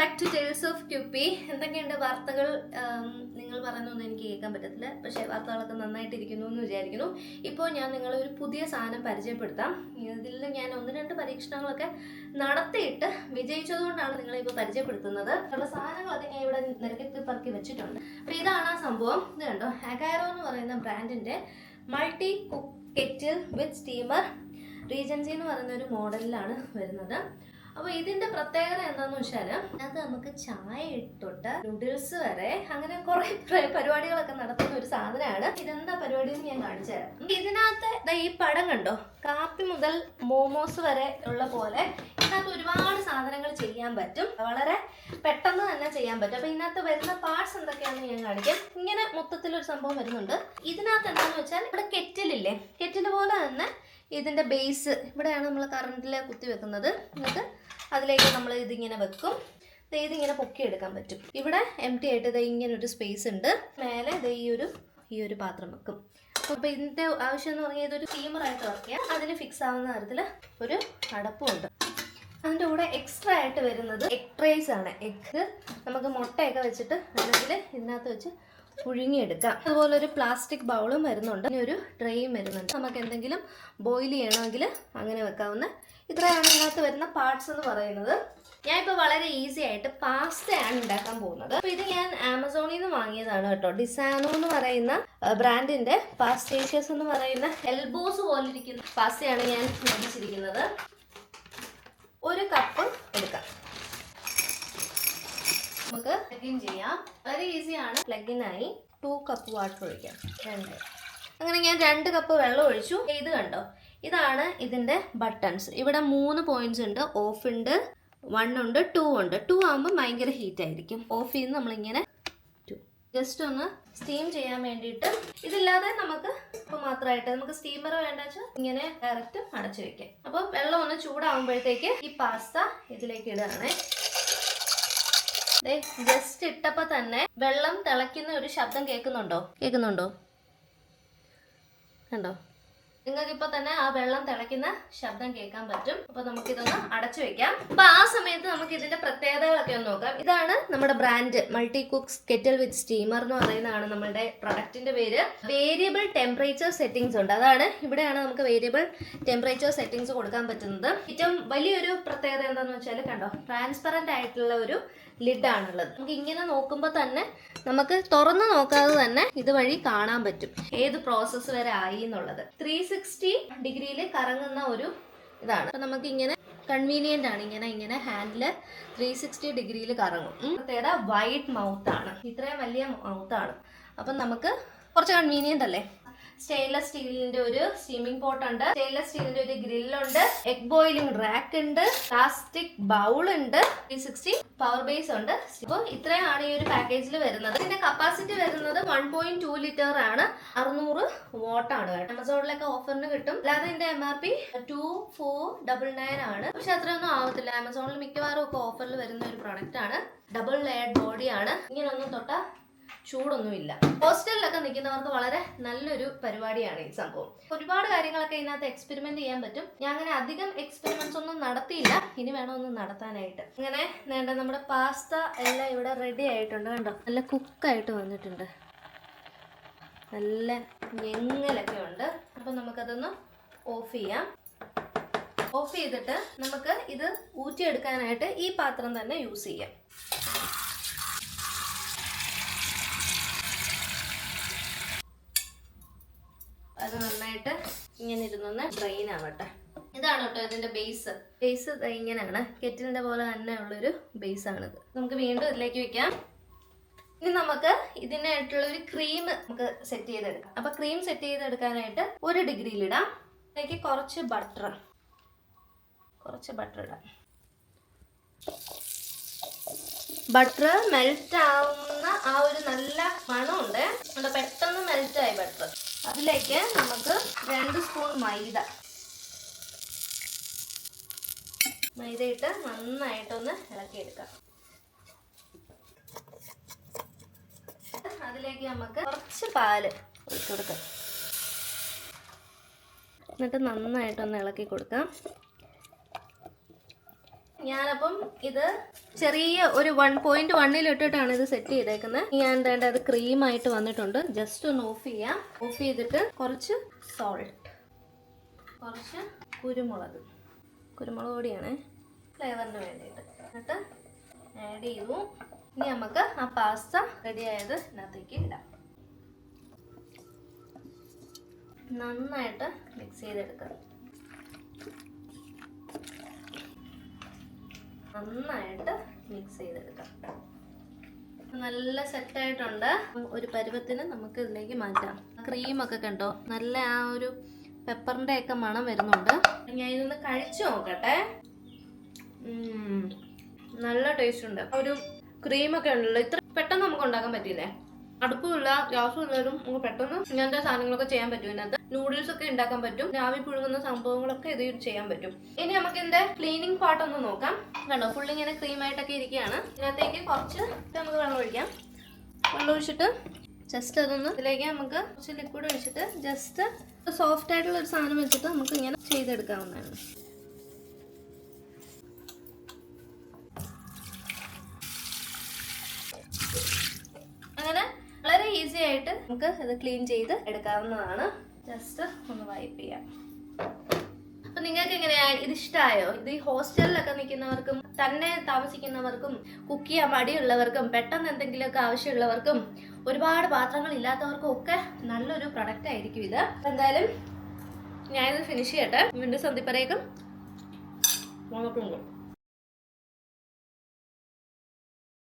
Back to tales of Kuppi എന്തൊക്കെയുണ്ട് വാർത്തകൾ? നിങ്ങൾ പറയുന്നൊന്നും എനിക്ക് കേൾക്കാൻ പറ്റത്തില്ല. പക്ഷേ വാർത്തകളൊക്കെ നന്നായിട്ടിരിക്കുന്നു എന്ന് വിചാരിക്കുന്നു. ഇപ്പോൾ ഞാൻ നിങ്ങളെ ഒരു പുതിയ സാധനം പരിചയപ്പെടുത്താം. ഇതിൽ ഞാൻ ഒന്ന് രണ്ട് പരീക്ഷണങ്ങളൊക്കെ നടത്തിയിട്ട് വിജയിച്ചതുകൊണ്ടാണ് നിങ്ങളെ ഇപ്പോൾ പരിചയപ്പെടുത്തുന്നത്. ഉള്ള സാധനങ്ങളൊക്കെ ഞാൻ ഇവിടെ നിരക്കി പറക്കി വെച്ചിട്ടുണ്ട്. അപ്പോൾ ഇതാണ് ആ സംഭവം. ഇത് കണ്ടോ? അഗാരോ എന്ന് പറയുന്ന ബ്രാൻഡിന്റെ multi cook kettle with steamer Regency എന്ന് പറയുന്ന ഒരു മോഡലിലാണ് വരുന്നത്. അപ്പോൾ ഇതിന്റെ പ്രത്യേകത എന്താന്ന് വെച്ചാൽ അത് നമുക്ക് ചായ ഇട്ടിട്ട് നൂഡിൽസ് വരെ അങ്ങനെ കുറെ പരിപാടികളൊക്കെ നടത്തുന്ന ഒരു സാധനമാണ്. ഇതെന്താ പരിപാടി എന്ന് ഞാൻ കാണിച്ചു തരാം. ഇതിനകത്ത് ഈ പടം കണ്ടോ? കാപ്പി മുതൽ മോമോസ് വരെ ഉള്ള പോലെ ഇതിനകത്ത് ഒരുപാട് സാധനങ്ങൾ ചെയ്യാൻ പറ്റും. വളരെ പെട്ടെന്ന് തന്നെ ചെയ്യാൻ പറ്റും. അപ്പൊ ഇതിനകത്ത് വരുന്ന പാർട്സ് എന്തൊക്കെയാണെന്ന് ഞാൻ കാണിക്കാം. ഇങ്ങനെ മൊത്തത്തിൽ ഒരു സംഭവം വരുന്നുണ്ട്. ഇതിനകത്ത് എന്താന്ന് വെച്ചാൽ ഇവിടെ കെറ്റിലില്ലേ കെറ്റിൽ പോലെ തന്നെ ഇതിന്റെ ബേസ് ഇവിടെയാണ് നമ്മൾ കറണ്ടിൽ കുത്തി വെക്കുന്നത്. എന്നിട്ട് അതിലേക്ക് നമ്മൾ ഇതിങ്ങനെ വെക്കും. ഇതിങ്ങനെ പൊക്കിയെടുക്കാൻ പറ്റും. ഇവിടെ എം ടി ആയിട്ട് ഇതേ ഇങ്ങനെ ഒരു സ്പേസ് ഉണ്ട്. മേലെ ഇതേ ഈ ഒരു ഈ ഒരു പാത്രം വെക്കും. അപ്പോൾ ഇതിന്റെ ആവശ്യം എന്ന് പറഞ്ഞാൽ ഇതൊരു സ്റ്റീമറായിട്ട് വർക്ക് ചെയ്യാം അതിന് ഫിക്സ് ആവുന്ന തരത്തിൽ ഒരു അടപ്പും ഉണ്ട്. അതിന്റെ കൂടെ എക്സ്ട്രാ ആയിട്ട് വരുന്നത് എഗ് ട്രേസ് ആണ്. എഗ് നമുക്ക് മുട്ടയൊക്കെ വെച്ചിട്ട് വേണമെങ്കിൽ ഇതിനകത്ത് വെച്ച് പുഴുങ്ങിയെടുക്കാം. അതുപോലെ ഒരു പ്ലാസ്റ്റിക് ബൗളും വരുന്നുണ്ട്. പിന്നെ ഒരു ട്രേയും വരുന്നുണ്ട്. നമുക്ക് എന്തെങ്കിലും ബോയിൽ ചെയ്യണമെങ്കിൽ അങ്ങനെ വെക്കാവുന്ന ഇത്രയാണ് ഇതിനകത്ത് വരുന്ന പാർട്സ് എന്ന് പറയുന്നത്. ഞാൻ ഇപ്പോൾ വളരെ ഈസി ആയിട്ട് പാസ്തയാണ് ഉണ്ടാക്കാൻ പോകുന്നത്. അപ്പോൾ ഇത് ഞാൻ ആമസോണിൽ നിന്ന് വാങ്ങിയതാണ് കേട്ടോ. ഡിസാനോ എന്ന് പറയുന്ന ബ്രാൻഡിന്റെ പാസ്റ്റേഷ്യസ് എന്ന് പറയുന്ന എൽബോസ് പോലിരിക്കുന്ന പാസ്തയാണ് ഞാൻ മേടിച്ചിരിക്കുന്നത്. ഒരു കപ്പ് എടുക്കാം. നമുക്ക് പ്ലഗിൻ ചെയ്യാം. വളരെ ഈസിയാണ് പ്ലഗിനായി ടു കപ്പ് വാട്ടർ ഒഴിക്കാം. രണ്ട്. അങ്ങനെ ഞാൻ രണ്ട് കപ്പ് വെള്ളം ഒഴിച്ചു. ഇത് കണ്ടോ? ഇതാണ് ഇതിന്റെ ബട്ടൺസ് ഇവിടെ മൂന്ന് പോയിന്റ്സ് ഉണ്ട്. ഓഫ് ഉണ്ട് വൺ ഉണ്ട് ടു ഉണ്ട്. ടു ആകുമ്പോൾ ഭയങ്കര ഹീറ്റ് ആയിരിക്കും. ഓഫ് ചെയ്യുന്ന നമ്മളിങ്ങനെ ജസ്റ്റ് ഒന്ന് സ്റ്റീം ചെയ്യാൻ വേണ്ടിയിട്ട് ഇതില്ലാതെ നമുക്ക് ഇപ്പൊ മാത്രമായിട്ട് നമുക്ക് സ്റ്റീമർ വേണ്ട വെച്ചാൽ ഇങ്ങനെ ഡയറക്റ്റ് അടച്ചു വെക്കാം. അപ്പോൾ വെള്ളം ഒന്ന് ചൂടാകുമ്പോഴത്തേക്ക് ഈ പാസ്ത ഇതിലേക്ക് ഇടുകയാണേ. ജസ്റ്റ് ഇട്ടപ്പോ തന്നെ വെള്ളം തിളയ്ക്കുന്ന ഒരു ശബ്ദം കേൾക്കുന്നുണ്ടോ? കേൾക്കുന്നുണ്ടോ? കണ്ടോ? നിങ്ങൾക്ക് ഇപ്പൊ തന്നെ ആ വെള്ളം തിളയ്ക്കുന്ന ശബ്ദം കേൾക്കാൻ പറ്റും. അപ്പൊ നമുക്ക് ഇതൊന്ന് അടച്ചു വെക്കാം. അപ്പൊ ആ സമയത്ത് നമുക്ക് ഇതിന്റെ പ്രത്യേകതകളൊക്കെ ഒന്ന് നോക്കാം. ഇതാണ് നമ്മുടെ brand multi cooks kettle with steamer എന്ന് പറയുന്നതാണ് നമ്മുടെ പ്രൊഡക്റ്റിന്റെ പേര്. വേരിയബിൾ ടെമ്പറേച്ചർ സെറ്റിംഗ്സ് ഉണ്ട്. അതാണ് ഇവിടെയാണ് നമുക്ക് വേരിയബിൾ ടെമ്പറേച്ചർ സെറ്റിംഗ്സ് കൊടുക്കാൻ പറ്റുന്നത്. ഏറ്റവും വലിയൊരു പ്രത്യേകത എന്താണെന്ന് വെച്ചാൽ കണ്ടോ ട്രാൻസ്പെറന്റ് ആയിട്ടുള്ള ഒരു ലിഡാണുള്ളത് നമുക്ക് ഇങ്ങനെ നോക്കുമ്പോൾ തന്നെ നമുക്ക് തുറന്നു നോക്കാതെ തന്നെ ഇതുവഴി കാണാൻ പറ്റും. ഏത് പ്രോസസ്സ് വരെ ആയി എന്നുള്ളത്. ത്രീ സിക്സ്റ്റി ഡിഗ്രിയിൽ കറങ്ങുന്ന ഒരു ഇതാണ്. അപ്പം നമുക്ക് ഇങ്ങനെ കൺവീനിയന്റ് ആണ് ഇങ്ങനെ ഇങ്ങനെ ഹാൻഡിൽ ത്രീ സിക്സ്റ്റി ഡിഗ്രിയിൽ കറങ്ങും. പ്രത്യേകത വൈഡ് മൗത്താണ് ഇത്രയും വലിയ മൗത്താണ് അപ്പം നമുക്ക് കുറച്ച് കൺവീനിയന്റ് അല്ലേ? സ്റ്റെയിൻലെസ് സ്റ്റീലിന്റെ ഒരു സ്റ്റീമിംഗ് പോട്ട് ഉണ്ട്. സ്റ്റെയിൻലെസ് സ്റ്റീലിന്റെ ഒരു ഗ്രില്ലുണ്ട് എഗ് ബോയിലിംഗ് റാക്ക് ഉണ്ട്. പ്ലാസ്റ്റിക് ബൗൾ ഉണ്ട്. ത്രീ സിക്സ്റ്റി പവർ ബേസ് ഉണ്ട്. അപ്പോൾ ഇത്രയാണ് ഈ ഒരു പാക്കേജിൽ വരുന്നത്. ഇതിന്റെ കപ്പാസിറ്റി വരുന്നത് വൺ പോയിന്റ് ടു ലിറ്റർ ആണ്. അറുന്നൂറ് വോട്ട് ആണ് ആമസോണിലൊക്കെ ഓഫറിന് കിട്ടും. അല്ലാതെ ഇതിന്റെ M R P two four double nine ആണ്. പക്ഷെ അത്രയൊന്നും ആവത്തില്ല. ആമസോണിൽ മിക്കവാറും ഒക്കെ ഓഫറിൽ വരുന്ന ഒരു പ്രൊഡക്റ്റ് ആണ്. ഡബിൾ ലെയർഡ് ബോഡിയാണ് ഇങ്ങനെ ഒന്നും തൊട്ട ചൂടൊന്നുമില്ല. ഹോസ്റ്റലിലൊക്കെ നിൽക്കുന്നവർക്ക് വളരെ നല്ലൊരു പരിപാടിയാണ് ഈ സംഭവം. ഒരുപാട് കാര്യങ്ങളൊക്കെ ഇതിനകത്ത് എക്സ്പെരിമെന്റ് ചെയ്യാൻ പറ്റും. ഞാൻ അങ്ങനെ അധികം എക്സ്പെരിമെന്റ്സ് ഒന്നും നടത്തിയില്ല. ഇനി വേണം ഒന്ന് നടത്താനായിട്ട്. അങ്ങനെ വേണ്ട നമ്മുടെ പാസ്ത എല്ലാം ഇവിടെ റെഡി ആയിട്ടുണ്ട് കണ്ടോ? നല്ല കുക്കായിട്ട് വന്നിട്ടുണ്ട്. നല്ല ഞെങ്ങലൊക്കെ ഉണ്ട്. അപ്പം നമുക്കതൊന്ന് ഓഫ് ചെയ്യാം. ഓഫ് ചെയ്തിട്ട് നമുക്ക് ഇത് ഊറ്റിയെടുക്കാനായിട്ട് ഈ പാത്രം തന്നെ യൂസ് ചെയ്യാം അത് നന്നായിട്ട് ഇങ്ങനെ ഇരുന്നൊന്ന് ഡ്രെയിൻ ആവട്ടെ. ഇതാണ് കേട്ടോ ഇതിന്റെ ബേസ് ബേസ് ഇങ്ങനെയാണ്. കെറ്റിലിന്റെ പോലെ തന്നെ ഉള്ളൊരു ബേസ് ആണിത്. നമുക്ക് വീണ്ടും ഇതിലേക്ക് വെക്കാം. ഇനി നമുക്ക് ഇതിനായിട്ടുള്ള ഒരു ക്രീം നമുക്ക് സെറ്റ് ചെയ്തെടുക്കാം. അപ്പൊ ക്രീം സെറ്റ് ചെയ്തെടുക്കാനായിട്ട് ഒരു ഡിഗ്രിയിൽ ഇടാം. അതിലേക്ക് കുറച്ച് ബട്ടർ കുറച്ച് ബട്ടർ ഇടാം. ബട്ടർ മെൽറ്റ് ആവുന്ന ആ ഒരു നല്ല മണമുണ്ട്. പെട്ടെന്ന് മെൽറ്റായി ബട്ടർ അതിലേക്ക് നമുക്ക് രണ്ട് സ്പൂൺ മൈദ. മൈദ ഇട്ട് നന്നായിട്ടൊന്ന് ഇളക്കിയെടുക്കാം. അതിലേക്ക് നമുക്ക് കുറച്ച് പാൽ ഒഴിച്ചു കൊടുക്കാം. എന്നിട്ട് നന്നായിട്ടൊന്ന് ഇളക്കി കൊടുക്കാം. ഞാനപ്പം ഇത് ചെറിയ ഒരു വൺ പോയിന്റ് വണ്ണിൽ ഇട്ടിട്ടാണ് ഇത് സെറ്റ് ചെയ്തേക്കുന്നത് ഞാൻ എന്താണ്ട് അത് ക്രീമായിട്ട് വന്നിട്ടുണ്ട്. ജസ്റ്റ് ഒന്ന് ഓഫ് ചെയ്യാം. ഓഫ് ചെയ്തിട്ട് കുറച്ച് സോൾട്ട് കുറച്ച് കുരുമുളക് കുരുമുളക് പൊടിയാണ് ഫ്ലേവറിന് വേണ്ടിയിട്ട്. എന്നിട്ട് ആഡ് ചെയ്തു. ഇനി നമുക്ക് ആ പാസ്ത റെഡി ആയത് ഇതിനകത്തേക്ക് ഇടാം. നന്നായിട്ട് മിക്സ് ചെയ്തെടുക്കാം. നന്നായിട്ട് മിക്സ് ചെയ്തെടുക്കാം. നല്ല സെറ്റായിട്ടുണ്ട് ഒരു പരുവത്തിന് നമുക്ക് ഇതിലേക്ക് മാറ്റാം. ക്രീമൊക്കെ കണ്ടോ? നല്ല ആ ഒരു പെപ്പറിന്റെ ഒക്കെ മണം വരുന്നുണ്ട്. ഞാൻ ഇതൊന്ന് കഴിച്ചു നോക്കട്ടെ. നല്ല ടേസ്റ്റ് ഉണ്ട്. ഒരു ക്രീമൊക്കെ ഉണ്ടല്ലോ. ഇത്ര പെട്ടെന്ന് നമുക്ക് ഉണ്ടാക്കാൻ പറ്റില്ലേ അടുപ്പമില്ല ഇല്ലാലും നമുക്ക് പെട്ടെന്ന് ഇങ്ങനത്തെ സാധനങ്ങളൊക്കെ ചെയ്യാൻ പറ്റും ഇതിനകത്ത്. നൂഡിൽസ് ഒക്കെ ഉണ്ടാക്കാൻ പറ്റും. രാവി പുഴുങ്ങുന്ന സംഭവങ്ങളൊക്കെ ഇത് ചെയ്യാൻ പറ്റും. ഇനി നമുക്ക് ഇതിന്റെ ക്ലീനിങ് പാർട്ട് ഒന്ന് നോക്കാം. കണ്ടോ ഫുള്ള് ഇങ്ങനെ ക്രീമായിട്ടൊക്കെ ഇരിക്കുകയാണ്. ഇതിനകത്തേക്ക് കുറച്ച് നമുക്ക് വെള്ളം ഒഴിക്കാം. വെള്ളം ഒഴിച്ചിട്ട് ജസ്റ്റ് അതൊന്ന് ഇതിലേക്ക് നമുക്ക് കുറച്ച് ലിക്വിഡ് ഒഴിച്ചിട്ട് ജസ്റ്റ് സോഫ്റ്റ് ആയിട്ടുള്ള ഒരു സാധനം വെച്ചിട്ട് നമുക്ക് ഇങ്ങനെ ചെയ്തെടുക്കാവുന്നതാണ് അങ്ങനെ വളരെ ഈസി ആയിട്ട് നമുക്ക് ഇത് ക്ലീൻ ചെയ്ത് എടുക്കാവുന്നതാണ്. ജസ്റ്റ് ഒന്ന് വൈപ്പ് ചെയ്യാം. അപ്പൊ നിങ്ങൾക്ക് എങ്ങനെയാ? ഇത് ഇഷ്ടമായോ ഇത് ഈ ഹോസ്റ്റലിലൊക്കെ നിൽക്കുന്നവർക്കും തന്നെ താമസിക്കുന്നവർക്കും കുക്ക് ചെയ്യാൻ മടിയുള്ളവർക്കും പെട്ടെന്ന് എന്തെങ്കിലുമൊക്കെ ആവശ്യമുള്ളവർക്കും ഒരുപാട് പാത്രങ്ങൾ ഇല്ലാത്തവർക്കും ഒക്കെ നല്ലൊരു പ്രൊഡക്റ്റ് ആയിരിക്കും ഇത്. എന്തായാലും ഞാനിത് ഫിനിഷ് ചെയ്യട്ടെ. വീണ്ടും സന്ധിപ്പറേക്കും വന്നിട്ടുണ്ട്